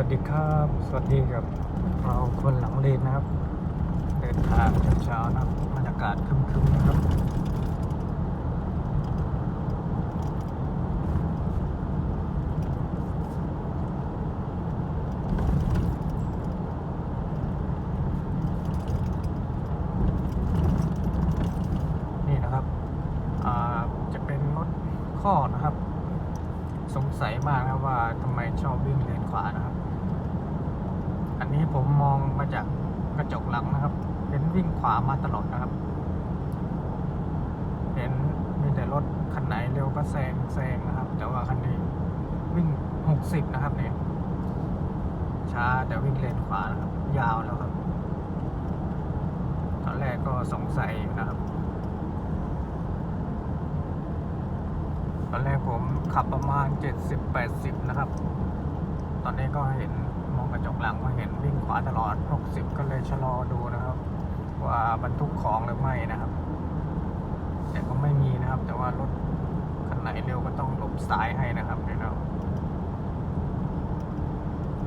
วัสดีครับ สวัสดีกับเราคนหลังเลนนะครับ เดินทางเช้าๆนะครับบรรยากาศครึมๆนะครับนี่นะครับจะเป็นรถข้อนะครับ สงสัยมากนะว่าทำไมชอบวิ่งเลนขวานะครับ องมาจากกระจกหลังนะครับ เห็นวิ่งขวามาตลอดนะครับ เห็นมีแต่รถคันไหนเร็วก็แซงแซงนะครับ แต่ว่าคันนี้วิ่งหกสิบนะครับเนี่ยช้าแต่วิ่งเลนขวานะครับ ยาวแล้วครับ ตอนแรกก็สงสัยนะครับ ตอนแรกผมขับประมาณ 70-80 นะครับ ตอนนี้ก็เห็น กระจกหลังก็เห็นวิ่งขวาตลอด 60 ก็เลยชะลอดูนะครับ ว่าบรรทุกของหรือไม่นะครับ แต่ก็ไม่มีนะครับ แต่ว่ารถคันไหนเร็วก็ต้องหลบซ้ายให้นะครับเนี่ยนะครับ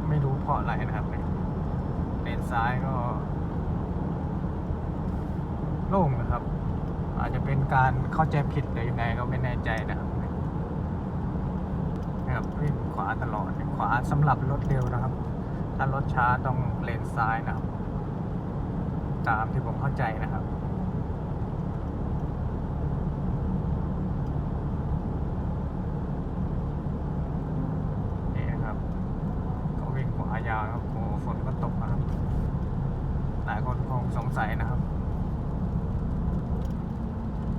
ไม่รู้เพราะอะไรนะครับเนี่ยเลนซ้ายก็โล่งนะครับ อาจจะเป็นการเข้าใจผิดหรือยังไงก็ไม่แน่ใจนะครับนะครับวิ่งขวาตลอดขวาสำหรับรถเร็วนะครับ ถ้ารถช้าต้องเลนซ้ายนะครับ ตามที่ผมเข้าใจนะครับนี่นครับ ก็วิ่งขวายาวครับโอ้ฝนก็ตกนะครับ หลายคนคงสงสัยนะครับ